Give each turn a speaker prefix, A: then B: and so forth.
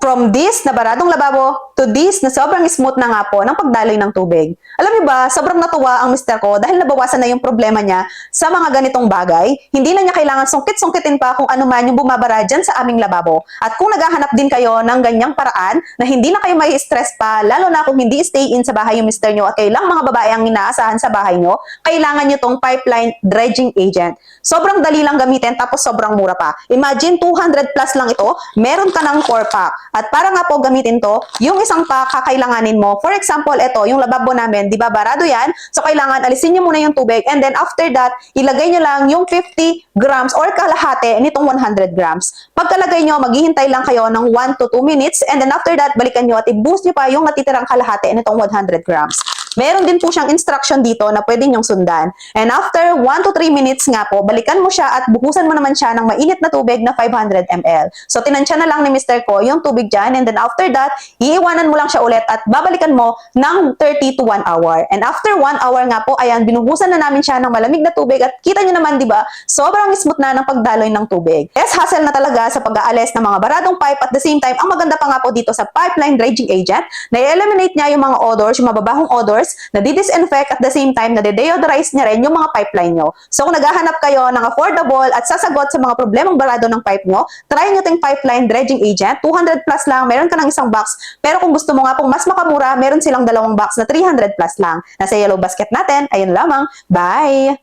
A: From this na baradong lababo to this na sobrang smooth na nga po ng pagdaloy ng tubig. Alam niyo ba, sobrang natuwa ang mister ko dahil nabawasan na yung problema niya sa mga ganitong bagay. Hindi na niya kailangan sungkit-sungkitin pa kung ano man yung bumabara dyan sa aming lababo. At kung naghahanap din kayo ng ganyang paraan na hindi na kayo may stress pa, lalo na kung hindi stay in sa bahay yung mister nyo at kailang mga babae ang inaasahan sa bahay nyo, kailangan nyo tong pipeline dredging agent. Sobrang dali lang gamitin tapos sobrang mura pa. Imagine 200 plus lang ito, meron ka ng 4 pack. At para nga po gamitin to, yung isang pack kakailanganin mo. For example, ito, yung lababo namin, di ba barado yan? So kailangan alisin nyo muna yung tubig and then after that, ilagay nyo lang yung 50 grams or kalahati nitong 100 grams. Pagkalagay nyo, maghihintay lang kayo ng 1 to 2 minutes and then after that, balikan nyo at i-boost nyo pa yung natitirang kalahati nitong 100 grams. Meron din po siyang instruction dito na pwede nyong sundan. And after 1 to 3 minutes nga po, balikan mo siya at buhusan mo naman siya ng mainit na tubig na 500 ml. So, tinansya na lang ni Mr. ko yung tubig dyan. And then after that, iiwanan mo lang siya ulit at babalikan mo ng 30 to 1 hour. And after 1 hour nga po, ayan, binuhusan na namin siya ng malamig na tubig. At kita nyo naman, di ba, sobrang smooth na ng pagdaloy ng tubig. Less hassle na talaga sa pag-aalis ng mga baradong pipe. At the same time, ang maganda pa nga po dito sa pipeline dredging agent, na i-eliminate niya yung mga odors, yung mababahong odors, na di-disinfect at the same time na de-deodorize niya rin yung mga pipeline nyo. So kung naghahanap kayo ng affordable at sasagot sa mga problemang barado ng pipe nyo, try nyo ting pipeline dredging agent. 200 plus lang, meron ka ng isang box. Pero kung gusto mo nga pong mas makamura, meron silang dalawang box na 300 plus lang. Nasa yellow basket natin. Ayun lamang. Bye!